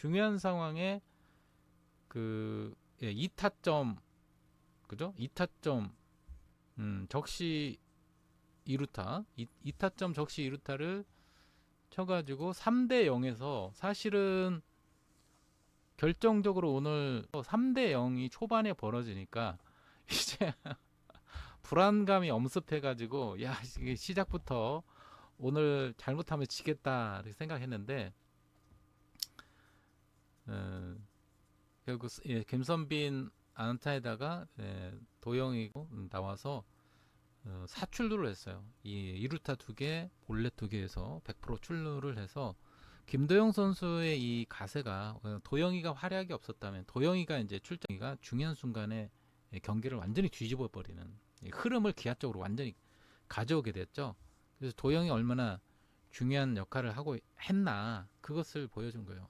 중요한 상황에 그 예, 2타점 그죠? 2타점 음, 적시 2루타 2, 2타점 적시 2루타를 쳐가지고 3대 0에서 사실은 결정적으로 오늘 3대 0이 초반에 벌어지니까 이제 불안감이 엄습해가지고 야 이게 시작부터 오늘 잘못하면 지겠다 이렇게 생각했는데 결국 스- 예, 김선빈 안타에다가 예, 도영이 나와서 어, 사출루를 했어요. 이 2루타 두 개, 볼넷 두 개에서 100% 출루를 해서 김도영 선수의 이 가세가 어, 도영이가 활약이 없었다면 도영이가 이제 출장이가 중요한 순간에 예, 경기를 완전히 뒤집어 버리는 이 흐름을 기아 쪽으로 완전히 가져오게 됐죠. 그래서 도영이 얼마나 중요한 역할을 하고 했나 그것을 보여준 거예요.